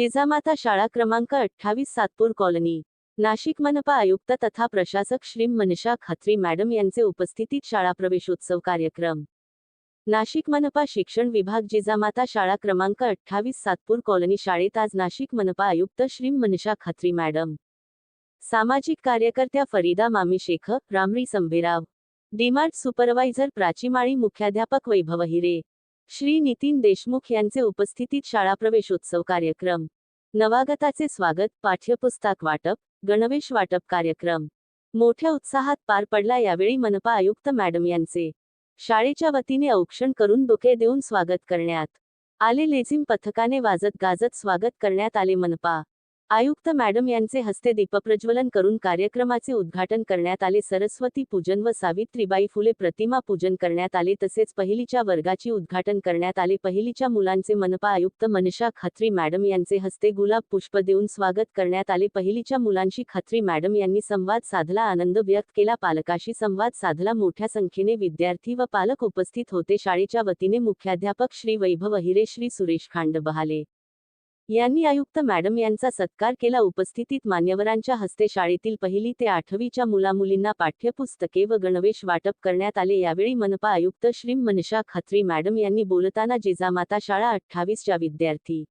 जिजामाता शाळा क्रमांक अठ्ठावीस सातपूर कॉलनी. नाशिक मनपा आयुक्त तथा प्रशासक श्री मनीषा खत्री मॅडम यांचे उपस्थितीत शाळा प्रवेशोत्सव कार्यक्रम. नाशिक मनपा शिक्षण विभाग जिजामाता शाळा क्रमांक अठ्ठावीस सातपूर कॉलनी शाळेत आज नाशिक मनपा आयुक्त श्री मनीषा खत्री मॅडम. सामाजिक कार्यकर्त्या फरीदा मामी शेख रामरी संभेराव. डीमार्ट सुपरवायझर प्राचीमाळी मुख्याध्यापक वैभव हिरे. श्री नितीन देशमुख यांचे उपस्थितीत शाळा प्रवेशोत्सव कार्यक्रम. नवागताचे स्वागत पाठ्यपुस्तक वाटप गणवेश वाटप कार्यक्रम. मोठ्या उत्साहात पार पडला यावेळी मनपा आयुक्त मॅडम यांचे. शाळेच्या वतीने औक्षण करून बुके देऊन स्वागत करण्यात. आले लेझिम पथकाने वाजत गाजत स्वागत करण्यात आले मनपा. आयुक्त मॅडम यांचे हस्ते दीपप्रज्वलन करून कार्यक्रमाचे उद्घाटन करण्यात आले. सरस्वती पूजन व सावित्रीबाई फुले प्रतिमा पूजन करण्यात आले. तसेच पहिलीच्या वर्गाची उद्घाटन करण्यात आले. पहिलीच्या मुलांचे मनपा आयुक्त मनीषा खत्री मॅडम यांचे हस्ते गुलाब पुष्प देऊन स्वागत करण्यात आले. पहिलीच्या मुलांशी खत्री मॅडम यांनी संवाद साधला. आनंद व्यक्त केला. पालकाशी संवाद साधला. मोठ्या संख्येने विद्यार्थी व पालक उपस्थित होते. शाळेच्या वतीने मुख्याध्यापक श्री वैभव हिरे श्री सुरेश खांड बहाले यांनी आयुक्त मॅडम यांचा सत्कार केला. उपस्थितीत मान्यवरांच्या हस्ते शाळेतील पहिली ते आठवीच्या मुलामुलींना पाठ्यपुस्तके व गणवेश वाटप करण्यात आले. यावेळी मनपा आयुक्त श्री मनशा खत्री मॅडम यांनी बोलताना जिजामाता शाळा अठ्ठावीसच्या विद्यार्थी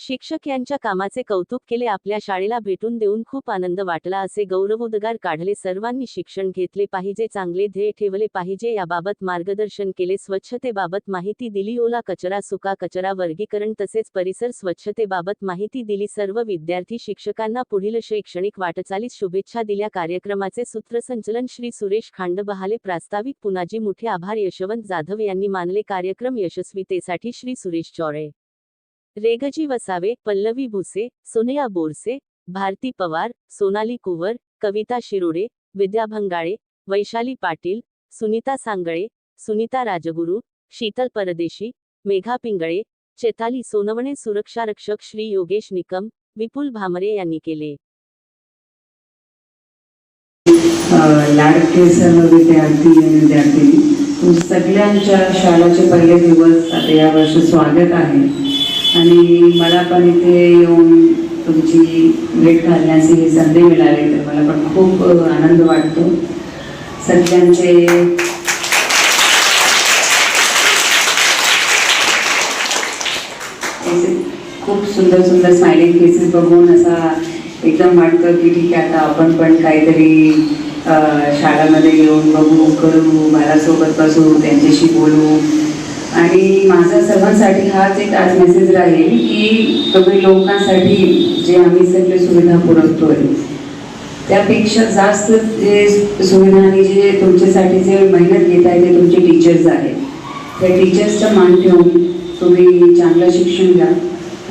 शिक्षक यांच्या कामाचे कौतुक केले आपल्या शाळेला भेटून देऊन खूप आनंद वाटला असे गौरवोद्गार काढले. सर्वांनी शिक्षण घेतले पाहिजे चांगले ध्येय ठेवले पाहिजे याबाबत मार्गदर्शन केले. स्वच्छतेबाबत माहिती दिली ओला कचरा सुका कचरा वर्गीकरण तसेच परिसर स्वच्छतेबाबत माहिती दिली. सर्व विद्यार्थी शिक्षकांना पुढील शैक्षणिक वाटचालीस शुभेच्छा दिल्या. कार्यक्रमाचे सूत्रसंचलन श्री सुरेश खांडबहाले प्रास्ताविक पुनाजी मुठे आभार यशवंत जाधव यांनी मानले. कार्यक्रम यशस्वीतेसाठी श्री सुरेश चौरे. रेगजी वसावे पल्लवी भुसे सोनिया बोरसे भारती पवार सोनाली कुवर कविता शिरोडे विद्या भंगाळे वैशाली पाटील सुनीता सांगळे सुनीता राजगुरू शीतल परदेशी मेघा पिंगळे चेताली सोनवणे सुरक्षारक्षक श्री योगेश निकम विपुल भामरे यांनी केले. लाडके सर्व विद्यार्थी आणि विद्यार्थिनी सगळ्यांच्या शाळेचे पहिले दिवस आता या वर्षी स्वागत आहे. आणि मला पण इथे येऊन तुमची भेट घालण्याची संधी मिळाली तर मला पण खूप आनंद वाटतो. सगळ्यांचे खूप सुंदर सुंदर स्माइलिंग फेसेस बघून असा एकदम वाटतं की ठीक आहे आता आपण पण काहीतरी शाळेमध्ये शाळामध्ये येऊन बघू करू बाळासोबत बसू त्यांच्याशी बोलू. आणि माझा सर्वांसाठी हाच एक आज मेसेज राहील की तुम्ही लोकांसाठी जे आम्ही सगळे सुविधा पुरवतोय त्यापेक्षा जास्त जे सुविधा आणि जे तुमच्यासाठी जे मेहनत घेत आहे ते तुमचे टीचर्स आहेत. त्या टीचर्सचा मान ठेवून तुम्ही चांगलं शिक्षण घ्या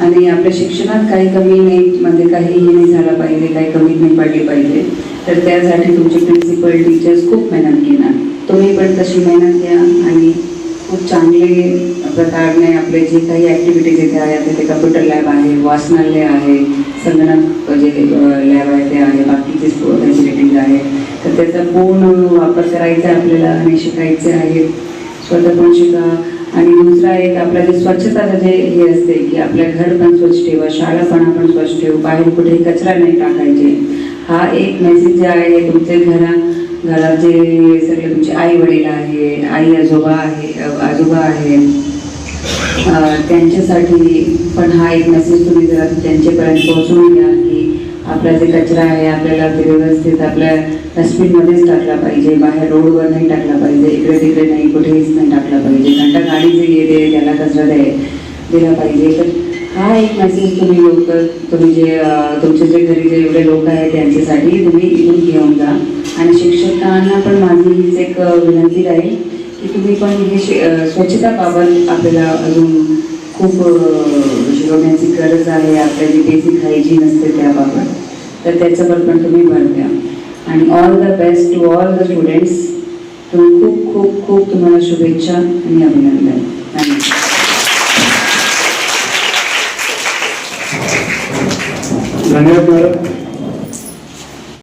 आणि आपल्या शिक्षणात काही कमी नाही म्हणजे काही हे नाही झालं पाहिजे काही कमी नाही पडली पाहिजे तर त्यासाठी तुमचे प्रिन्सिपल टीचर्स खूप मेहनत घेणार. तुम्ही पण तशी मेहनत घ्या आणि खूप चांगले प्रकारने आपले जे काही ॲक्टिव्हिटीज इथे आहेत तिथे कम्प्युटर लॅब आहे वाचनालय आहे संगणक जे लॅब आहे ते आहे बाकीचे फॅसिलिटीज आहे. तर त्याचा पूर्ण वापर करायचा आहे आपल्याला आणि शिकायचे आहे स्वतः पण शिका आणि दुसरा एक आपलं जे स्वच्छताचं जे हे असते की आपल्या घर पण स्वच्छ ठेवा शाळा पण आपण स्वच्छ ठेवू बाहेर कुठेही कचरा नाही टाकायचे. हा एक मेसेज जे आहे तुमचे घरा घरात जे सगळे तुमचे आई वडील आहे आई आजोबा आहे आजोबा आहे त्यांच्यासाठी पण हा एक मेसेज तुम्ही जरा त्यांच्यापर्यंत पोहोचवून घ्या की आपला जे कचरा आहे आपल्याला ते व्यवस्थित आपल्या डस्टबिनमध्येच टाकला पाहिजे बाहेर रोडवर नाही टाकला पाहिजे इकडे तिकडे नाही कुठेच नाही टाकला पाहिजे. घंटा गाडी जे येते त्याला कचरा द्याय दिला पाहिजे. तर हा एक मेसेज तुम्ही लोक तुम्ही जे तुमचे जे घरी जे एवढे लोक आहेत त्यांच्यासाठी तुम्ही इथून घेऊन जा. आणि शिक्षकांना पण माझी हीच एक विनंती राहील की तुम्ही पण हे स्वच्छता बाबत आपल्याला अजून खूप शिकवण्याची म्हणजे गरज आहे आपल्या जी बेसिक हायजीन असते त्याबाबत तर त्याच्यावर पण तुम्ही भर द्या. आणि all the best to all the students तुम्ही खूप खूप खूप तुम्हाला शुभेच्छा आणि अभिनंदन. धन्यवाद. सण्यात